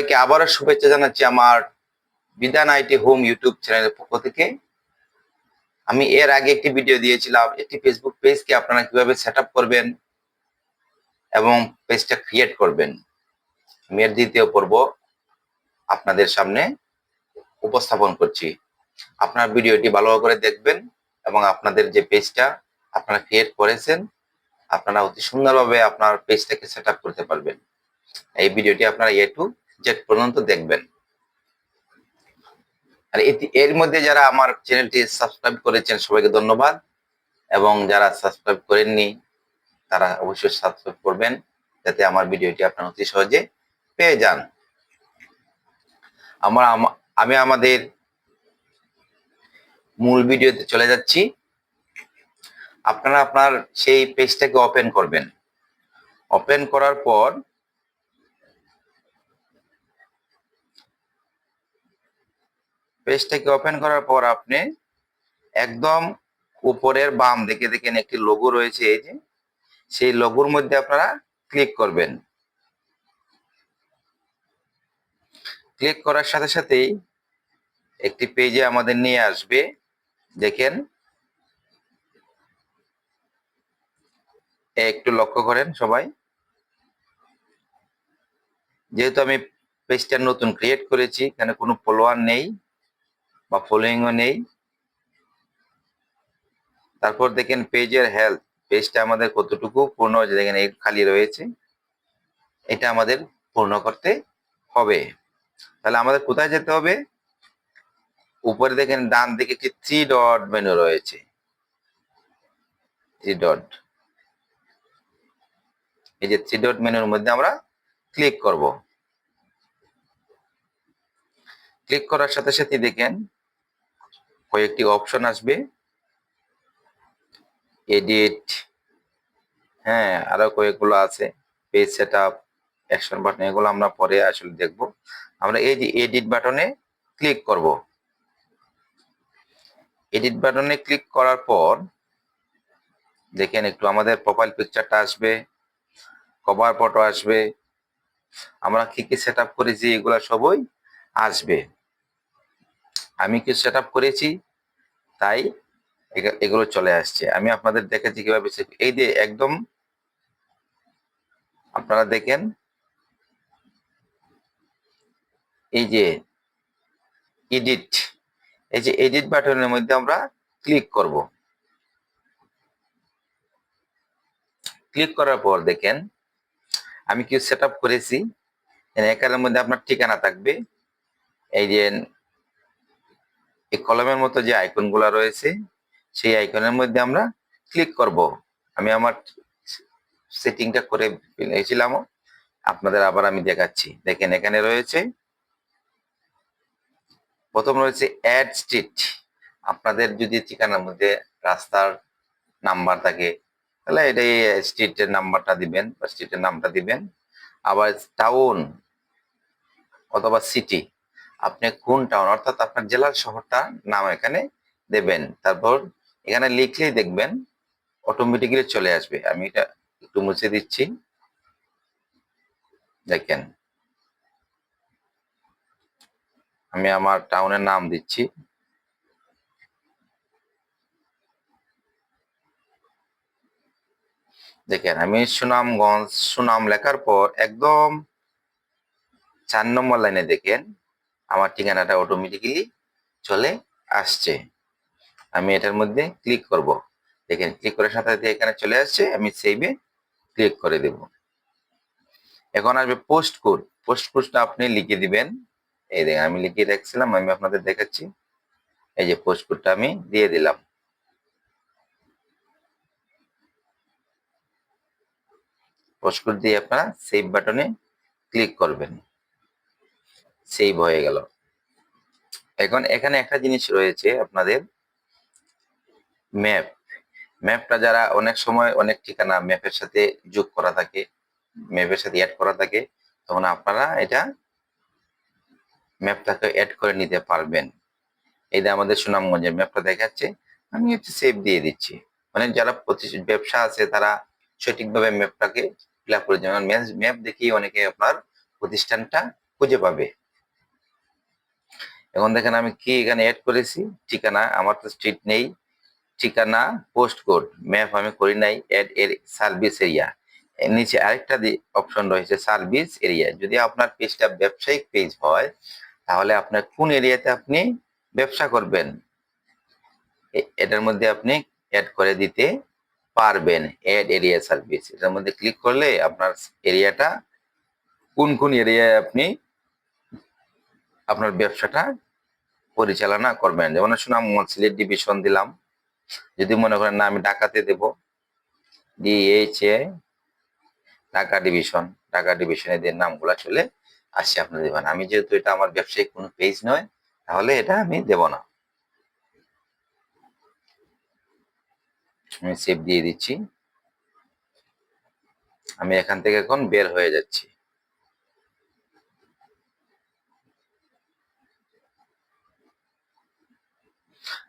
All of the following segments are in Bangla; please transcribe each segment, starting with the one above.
সবাইকে আবারও শুভেচ্ছা জানাচ্ছি আমার বিধান আইটি হোম ইউটিউব চ্যানেলের পক্ষ থেকে। আমি এর আগে একটি ভিডিও দিয়েছিলাম, একটি ফেসবুক পেজকে আপনারা কীভাবে সেট করবেন এবং পেজটা ক্রিয়েট করবেন। আমি এর দ্বিতীয় পর্ব আপনাদের সামনে উপস্থাপন করছি। আপনার ভিডিওটি ভালো করে দেখবেন এবং আপনাদের যে পেজটা আপনারা ক্রিয়েট করেছেন, আপনারা অতি সুন্দরভাবে আপনার পেজটাকে সেট করতে পারবেন। এই ভিডিওটি আপনারা এ টু জেড পর্যন্ত দেখবেন। আর এটি- এর মধ্যে যারা আমার চ্যানেলটি সাবস্ক্রাইব করেছেন, সবাইকে ধন্যবাদ। এবং যারা সাবস্ক্রাইব করেননি, তারা অবশ্যই সাবস্ক্রাইব করবেন, যাতে আমার ভিডিওটি আপনারা অতি সহজে পেয়ে যান। আমার, আমি আমাদের মূল ভিডিওতে চলে যাচ্ছি। আপনারা আপনার সেই পেজটাকে ওপেন করবেন। ওপেন করার পর পেজটাকে ওপেন করার পর আপনি একদম উপরের বাম দিকে দেখেন একটি লোগো রয়েছে এই যে। সেই লোগোর মধ্যে আপনারা ক্লিক করবেন। ক্লিক করার সাথে সাথেই একটি পেজে আমাদের নিয়ে আসবে। দেখেন। একটু লক্ষ্য করেন সবাই। যেহেতু আমি পেজটা নতুন ক্রিয়েট করেছি, এখানে কোনো ফলোয়ার নেই। বা ফলোয়িংও নেই। তারপর দেখেন পেজের হেলথ পেজটা আমাদের কতটুকু পূর্ণ হয়েছে, দেখেন এই খালি রয়েছে। এটা আমাদের পূর্ণ করতে হবে। তাহলে আমাদের কোথায় যেতে হবে? উপরে দেখেন ডান দিকে একটি থ্রি ডট মেনু রয়েছে। থ্রি ডট এই যে থ্রি ডট মেনুর মধ্যে আমরা ক্লিক করব। ক্লিক করার সাথে সাথে দেখেন কয়েকটি অপশন আসবে। এডিট হ্যাঁ আরও কয়েকগুলো আছে। Page set up action button এগুলো আমরা পরে আসলে দেখব। আমরা এই যে এডিট বাটনে ক্লিক করব। এডিট বাটনে ক্লিক করার পর দেখেন একটু আমাদের প্রোফাইল পিকচারটা আসবে কভার ফটো আসবে। আমরা কি কি সেট আপ করেছি, এগুলো সবই আসবে। আমি কি সেট করেছি? তাই এগুলো চলে আসছে। আমি আপনাদের দেখাচ্ছি কীভাবে এই যে একদম আপনারা দেখেন, এই যে এডিট এই যে এডিট বাটনের মধ্যে আমরা ক্লিক করব। ক্লিক করার পর দেখেন, আমি কি সেট করেছি? এখানের মধ্যে আপনার ঠিকানা থাকবে। এই যে এই কলমের মতো যে আইকনগুলা রয়েছে, সেই আইকনের মধ্যে আমরা ক্লিক করব। আমি আমার সেটিংটা করে ফেলেছিলাম আপনাদের আবার আমি দেখাচ্ছি। দেখেন, এখানে রয়েছে, প্রথম রয়েছে অ্যাড স্ট্রিট আপনাদের যদি ঠিকানার মধ্যে রাস্তার নাম্বার থাকে, তাহলে এটাই স্ট্রিটের নাম্বারটা দিবেন বা স্ট্রিটের নামটা দিবেন। আবার টাউন অথবা সিটি আপনি কোন টাউন অর্থাৎ আপনার জেলার শহরটা নাম এখানে দেবেন। তারপর এখানে লিখলেই দেখবেন অটোমেটিক্যালি চলে আসবে। আমি এটা একটু মুছে দিচ্ছি। দেখেন। আমি আমার টাউনের নাম দিচ্ছি। দেখেন, আমি সুনামগঞ্জ, সুনাম লেখার পর একদম চার নম্বর লাইনে দেখেন। আমার ঠিকানাটা অটোমেটিক্যালি চলে আসছে। আমি এটার মধ্যে ক্লিক করব। দেখেন ক্লিক করার সাথে সাথে এখানে চলে আসছে, আমি সেভে ক্লিক করে দেব। এখন আসবে পোস্ট কোড পোস্ট কোডটা আপনি লিখে দিবেন। এই দেখেন, আমি লিখে রাখছিলাম, আমি আপনাদের দেখাচ্ছি। এই যে পোস্ট কোডটা আমি দিয়ে দিলাম। পোস্ট কোড দিয়ে আপনারা সেভ বাটনে ক্লিক করবেন। সেভ হয়ে গেল। এখন এখানে একটা জিনিস রয়েছে আপনাদের। ম্যাপ ম্যাপটা যারা অনেক সময় অনেক ঠিকানা ম্যাপের সাথে যোগ করা থাকে ম্যাপের সাথে অ্যাড করা থাকে, তখন আপনারা এটা ম্যাপটাকে অ্যাড করে নিতে পারবেন। এই যে আমাদের সুনামগঞ্জের ম্যাপটা দেখাচ্ছে, আমি হচ্ছে সেভ দিয়ে দিচ্ছি। মানে যারা ব্যবসা আছে, তারা সঠিকভাবে ম্যাপটাকে ফিল আপ করে যেমন ম্যাপ দেখেই অনেকে আপনার প্রতিষ্ঠানটা খুঁজে পাবে। এখন দেখেন আমি কি এখানে অ্যাড করেছি? ঠিকানা, আমার তো স্ট্রিট নেই। ঠিকানা পোস্ট কোড ম্যাপ আমি করি নাই অ্যাড এর সার্ভিস এরিয়া এর নিচে আরেকটা অপশন রয়েছে সার্ভিস এরিয়া যদি আপনার পেজটা ব্যবসায়িক পেজ হয়, তাহলে আপনার কোন এরিয়াতে আপনি ব্যবসা করবেন? এটার মধ্যে আপনি অ্যাড করে দিতে পারবেন অ্যাড এরিয়া সার্ভিস এটার মধ্যে ক্লিক করলে আপনার এরিয়াটা কোন কোন এরিয়ায় আপনি আপনার ব্যবসাটা পরিচালনা করবেন। যেমন শুনাম সিলেট ডিভিশন দিলাম। যদি মনে করেন, না, আমি ঢাকাতে দেব। ডিএইচ এ ঢাকা ডিভিশন ঢাকা ডিভিশনে দিয়ে নামগুলা চলে আসছে আপনি দেবেন আমি যেহেতু এটা আমার ব্যবসায়িক কোনো পেজ নয়, তাহলে এটা আমি দেব না। আমি সেভ দিয়ে দিচ্ছি। আমি এখান থেকে এখন বের হয়ে যাচ্ছি।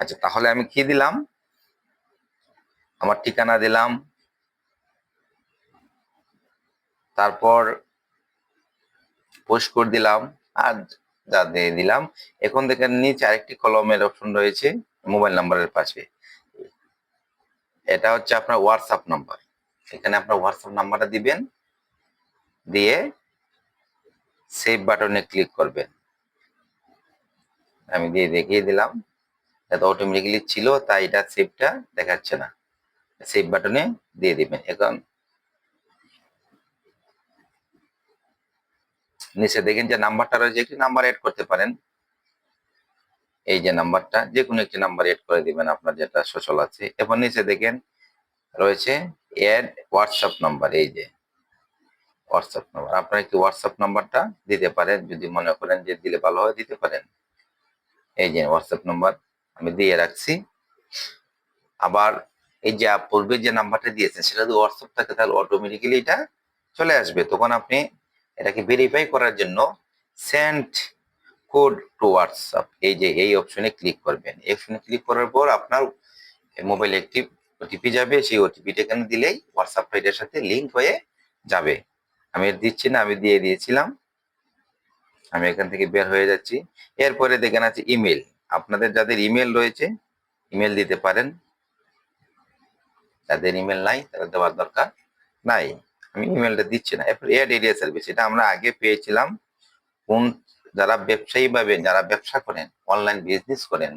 আচ্ছা তাহলে আমি কি দিলাম? আমার ঠিকানা দিলাম। তারপর পোস্ট কোড দিলাম আর যা দিয়ে দিলাম। এখন দেখেন নিচে আরেকটি কলমের অপশন রয়েছে মোবাইল নাম্বারের পাশে। এটা হচ্ছে আপনার হোয়াটসঅ্যাপ নাম্বার এখানে আপনার হোয়াটসঅ্যাপ নাম্বারটা দিবেন, দিয়ে সেভ বাটনে ক্লিক করবেন। আমি দিয়ে দেখিয়ে দিলাম। এটা অটোমেটিক্যালি ছিল, তাই এটা সেভটা দেখাচ্ছে না। সেভ বাটনে দিয়ে দিবেন। এখন নিচে দেখেন যে নাম্বারটা রয়েছে, একটি নাম্বার এড করতে পারেন। এই যে নাম্বারটা যে কোনো একটি নাম্বার এড করে দিবেন, আপনার যেটা সচল আছে। এবং নিচে দেখেন, রয়েছে এড হোয়াটসঅ্যাপ নাম্বার এই যে হোয়াটসঅ্যাপ নাম্বার আপনার একটি হোয়াটসঅ্যাপ নাম্বারটা দিতে পারেন, যদি মনে করেন যে দিলে ভালো হয়, দিতে পারেন। এই যে হোয়াটসঅ্যাপ নাম্বার আমি দিয়ে রাখছি। আবার এই যে পূর্বে যে নাম্বারটা দিয়েছেন, সেটা যদি হোয়াটসঅ্যাপ থাকে, তাহলে অটোমেটিক্যালি এটা চলে আসবে। তখন আপনি এটাকে ভেরিফাই করার জন্য সেন্ড কোড টু হোয়াটসঅ্যাপ এই যে এই অপশনে ক্লিক করবেন। এই অপশনে ক্লিক করার পর আপনার মোবাইলে একটি ওটিপি যাবে, সেই ওটিপিটা এখানে দিলেই হোয়াটসঅ্যাপ এটার সাথে লিঙ্ক হয়ে যাবে। আমি দিচ্ছি না, আমি দিয়ে দিয়েছিলাম। আমি এখান থেকে বের হয়ে যাচ্ছি। এরপরে দেখেন আছে ইমেল আপনাদের যাদের ইমেল রয়েছে ইমেল দিতে পারেন। যাদের ইমেল নাই তারা দেওয়ার দরকার নাই। আমি ইমেলটা দিচ্ছি না এরপর এড এরিয়া সার্ভিস এটা আমরা আগে পেয়েছিলাম। কোন যারা ব্যবসায়ী ভাবে যারা ব্যবসা করেন অনলাইন বিজনেস করেন,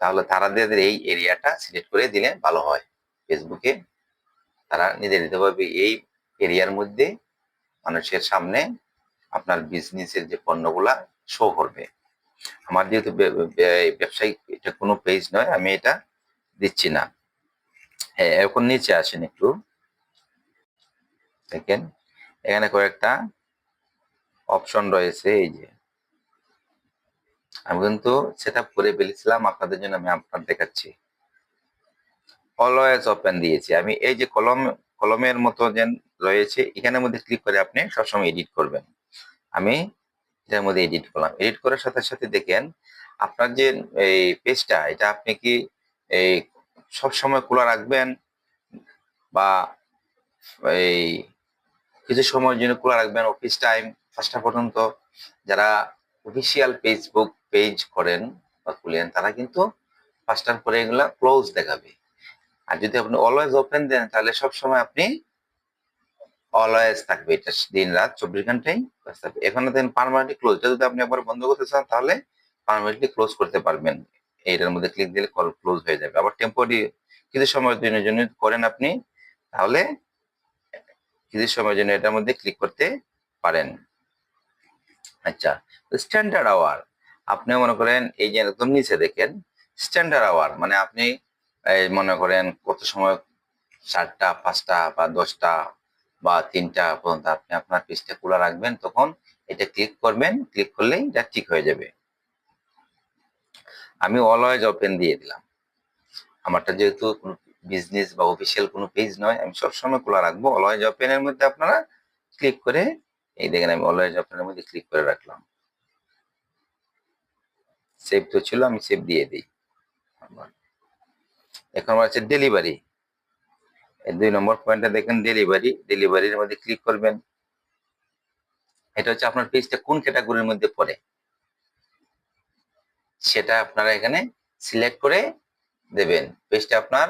তাহলে তাদের এই এরিয়াটা সিলেক্ট করে দিলে ভালো হয়। ফেসবুকে তারা নির্ধারিতভাবে এই এরিয়ার মধ্যে মানুষের সামনে আপনার বিজনেসের যে পণ্যগুলা শো করবে। আমার যেহেতু ব্যবসায়িক, এটা কোনো পেজ নয়, আমি এটা দিচ্ছি না। হ্যাঁ এখন নিচে আসেন একটু। দেখেন, এখানে কয়েকটা অপশন রয়েছে, এই যে। আমি কিন্তু সেটা করে ফেলেছিলাম, আপনাদের জন্য আমি আপনার দেখাচ্ছি। অলওয়েজ ওপেন দিয়েছি। আমি এই যে কলম কলমের মতো যে রয়েছে, এখানের মধ্যে ক্লিক করে আপনি সবসময় এডিট করবেন। আমি এটার মধ্যে এডিট করলাম। এডিট করার সাথে সাথে দেখেন, আপনার যে এই পেজটা এটা আপনি কি এই সব সময় খোলা রাখবেন বা এই কিছু সময়ের জন্য খোলা রাখবেন অফিস টাইম পাঁচটা পর্যন্ত যারা অফিসিয়াল ফেসবুক পেজ করেন বা খুলেন, তারা কিন্তু পাঁচটার পরে এগুলা ক্লোজ দেখাবে। আর যদি আপনি অলওয়েজ ওপেন দেন, তাহলে সব সময় আপনি অলওয়েজ থাকবে, এটা দিন রাত চব্বিশ ঘন্টাই থাকবে। এখানে দেন পারমানেন্টলি ক্লোজ যদি আপনি একবার বন্ধ করতে চান তাহলে পারমানেন্টলি ক্লোজ করতে পারবেন। এইটার মধ্যে ক্লিক দিলে কল ক্লোজ হয়ে যাবে। আবার টেম্পোরারি কিছু সময়ের জন্য জন্য করেন আপনি, তাহলে কিছু সময়ের জন্য এটার মধ্যে ক্লিক করতে পারেন। আচ্ছা স্ট্যান্ডার্ড আওয়ার আপনি মনে করেন এই যে একদম নিচে দেখেন স্ট্যান্ডার্ড আওয়ার মানে আপনি মনে করেন কত সময় চারটা পাঁচটা বা দশটা বা তিনটা পর্যন্ত আপনি আপনার পেজটা খোলা রাখবেন, তখন এটা ক্লিক করবেন ক্লিক করলেই এটা ঠিক হয়ে যাবে। আমি অলওয়েজ ওপেন দিয়ে দিলাম। আমারটা যেহেতু কোনো বিজনেস বা অফিসিয়াল কোনো পেজ নয়, আমি সবসময় খোলা রাখব। অলওয়েজ ওপেনের মধ্যে আপনারা ক্লিক করে, এই দেখেন আমি অলওয়েজ ওপেনের মধ্যে ক্লিক করে রাখলাম। সেভ তো ছিল, আমি সেভ দিয়ে দিই। এখন আছে ডেলিভারি দুই নম্বর পয়েন্টটা দেখেন ডেলিভারি ডেলিভারির মধ্যে ক্লিক করবেন। এটা হচ্ছে আপনার পেজটা কোন ক্যাটাগরির মধ্যে পড়ে? সেটা আপনারা এখানে সিলেক্ট করে দেবেন। পেজটা আপনার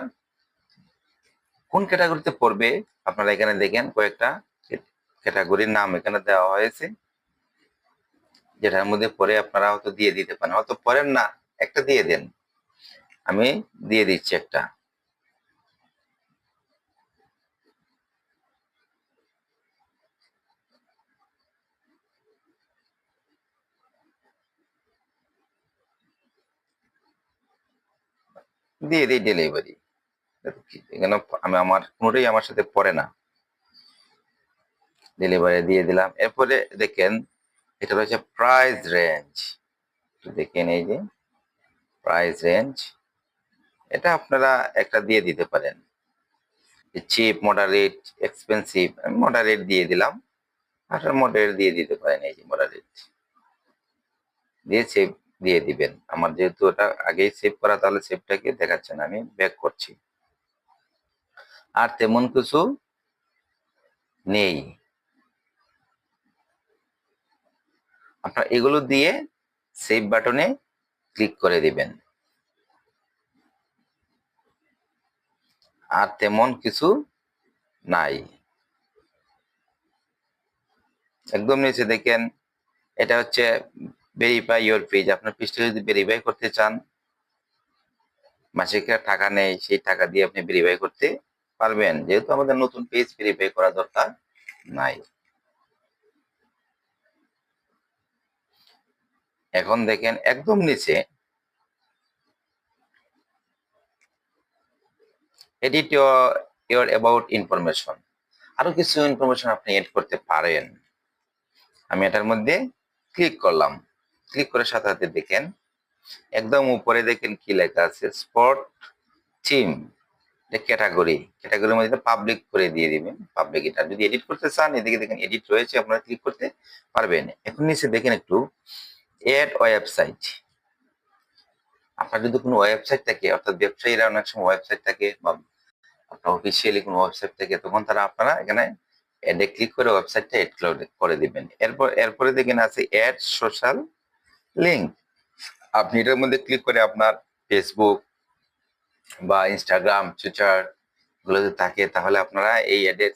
কোন ক্যাটাগরিতে পড়বে? আপনারা এখানে দেখেন কয়েকটা ক্যাটাগরির নাম এখানে দেওয়া হয়েছে। যেটার মধ্যে পরে আপনারা হয়তো দিয়ে দিতে পারেন। হয়তো পড়েন না, একটা দিয়ে দেন। আমি দিয়ে দিচ্ছি একটা। দিয়ে দিই ডেলিভারি এখানে আমি আমার, কোনোটাই আমার সাথে পড়ে না। ডেলিভারি দিয়ে দিলাম। এরপরে দেখেন, এটা রয়েছে প্রাইস রেঞ্জ দেখেন এই যে প্রাইস রেঞ্জ এটা আপনারা একটা দিয়ে দিতে পারেন। চিপ মডারেট এক্সপেন্সিভ আমি মডারেট দিয়ে দিলাম। আপনার মডারেট দিয়ে দিতে পারেন এই যে মডারেট দিয়ে সেভ দিয়ে দিবেন। আমার যেহেতু ওটা আগেই সেভ করা, তাহলে সেভটাকে দেখাচ্ছে না আমি ব্যাক করছি। আর তেমন কিছু নেই। আপনার এগুলো দিয়ে সেভ বাটনে ক্লিক করে দিবেন। আর তেমন কিছু নাই। একদম নিচে দেখেন, এটা হচ্ছে ভেরিফাই ইয়োর পেজ আপনার পেজটা যদি ভেরিফাই করতে চান মাসিক টাকা নেই, সেই টাকা দিয়ে আপনি ভেরিফাই করতে পারবেন। যেহেতু আমাদের নতুন পেজ ভেরিফাই করা দরকার নাই। এখন দেখেন একদম নিচে এডিট ইয়োর অ্যাবাউট ইনফরমেশন আরও কিছু ইনফরমেশন আপনি এড করতে পারেন। আমি এটার মধ্যে ক্লিক করলাম। ক্লিক করে সাথে সাথে দেখেন। একদম উপরে দেখেন কি লেখা আছে? স্পট টিম ক্যাটাগরি ক্যাটাগরির মধ্যে পাবলিক করে দিয়ে দিবেন। পাবলিক এটা। যদি এডিট করতে চান, এদিকে দেখেন এডিট রয়েছে, আপনারা ক্লিক করতে পারবেন। এখন নিচে দেখেন একটু এড ওয়েবসাইট আপনার যদি কোনো ওয়েবসাইট থাকে, অর্থাৎ ব্যবসায়ীরা অনেক সময় ওয়েবসাইট থাকে, বা আপনার অফিসিয়ালি কোনো ওয়েবসাইট থাকে, তখন তারা আপনারা এখানে অ্যাডে ক্লিক করে ওয়েবসাইটটা এড করে দিবেন। এরপর, এরপরে দেখেন আছে অ্যাড সোশ্যাল লিঙ্ক আপনি এটার মধ্যে ক্লিক করে আপনার ফেসবুক বা ইনস্টাগ্রাম টুইটারগুলো যদি থাকে, তাহলে আপনারা এই অ্যাডের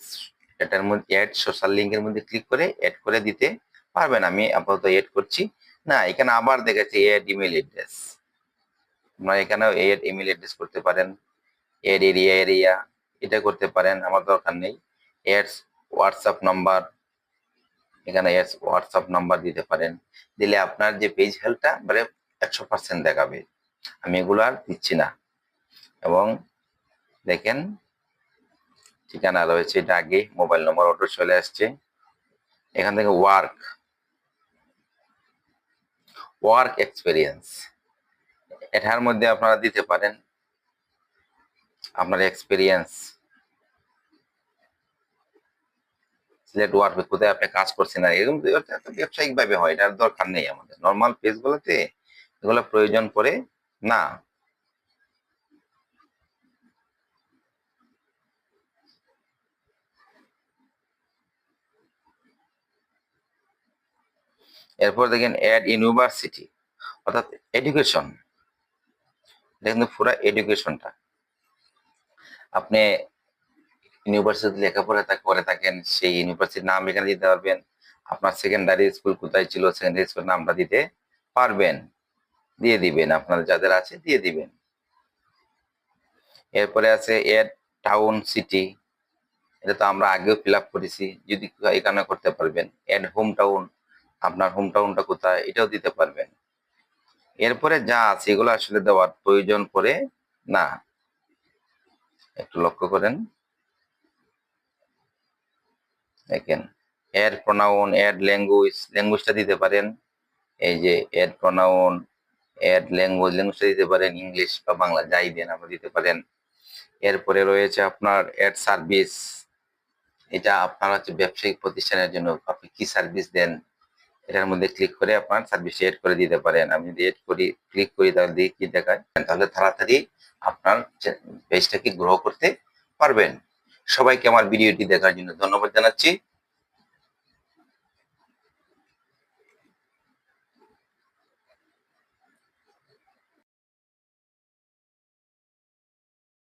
এটার মধ্যে অ্যাড সোশ্যাল লিঙ্কের মধ্যে ক্লিক করে অ্যাড করে দিতে পারবেন। আমি আপাতত অ্যাড করছি। না, এখানে আবার দেখাচ্ছে এড ইমেল অ্যাড্রেস আপনারা এখানেও এড ইমেল অ্যাড্রেস করতে পারেন। এড এরিয়া এরিয়া এটা করতে পারেন। আমার দরকার নেই। এডস হোয়াটসঅ্যাপ নাম্বার এখানে হোয়াটসঅ্যাপ নাম্বার দিতে পারেন। দিলে আপনার যে পেজ হেলথটা মানে একশো পার্সেন্ট দেখাবে। আমি এগুলো আর দিচ্ছি না। এবং দেখেন, ঠিকানা রয়েছে এটা আগে মোবাইল নম্বর অটো চলে আসছে। এখান থেকে ওয়ার্ক ওয়ার্ক এক্সপিরিয়েন্স এটার মধ্যে আপনারা দিতে পারেন। আপনার এক্সপিরিয়েন্স সিলেট ওয়ার্ক কোথায় আপনি কাজ করছেন না এরকম ব্যবসায়িক ভাবে হয়, এটার দরকার নেই আমাদের। নর্মাল পেজ গুলোতে এগুলো প্রয়োজন পড়ে না। এরপর দেখেন অ্যাড ইউনিভার্সিটি অর্থাৎ এডুকেশন দেখেন পুরো এডুকেশনটা আপনি ইউনিভার্সিটি লেখাপড়া করে থাকেন, সেই ইউনিভার্সিটির নাম এখানে দিতে পারবেন। আপনার সেকেন্ডারি স্কুল কোথায় ছিল সেকেন্ডারি স্কুল নামটা দিতে পারবেন। দিয়ে দিবেন, আপনার যাদের আছে দিয়ে দিবেন। এরপরে আছে এড টাউন সিটি। এটা তো আমরা আগেও ফিল করেছি। যদি এখানে করতে পারবেন, এড হোম টাউন, আপনার হোম টাউনটা কোথায়, এটাও দিতে পারবেন। এরপরে যা আছে, এগুলো আসলে দেওয়ার প্রয়োজন পড়ে না। একটু লক্ষ্য করেন। দেখেন এড প্রোনাউন এড ল্যাঙ্গুয়েজ ল্যাঙ্গুয়েজটা দিতে পারেন। এই যে এড প্রোনাউন এড ল্যাঙ্গুয়েজ ল্যাঙ্গুয়েজটা দিতে পারেন ইংলিশ বা বাংলা, যাই দেন আপনি দিতে পারেন। এরপরে রয়েছে আপনার এড সার্ভিস এটা আপনার হচ্ছে ব্যবসায়িক প্রতিষ্ঠানের জন্য আপনি কি সার্ভিস দেন, এটার মধ্যে ক্লিক করে আপনার সার্ভিস এড করে দিতে পারেন। আমি যদি এড করি ক্লিক করি, তাহলে দিয়ে কি দেখায়। তাহলে তাড়াতাড়ি আপনার পেজটাকে গ্রো করতে পারবেন। সবাইকে আমার ভিডিওটি দেখার জন্য ধন্যবাদ জানাচ্ছি।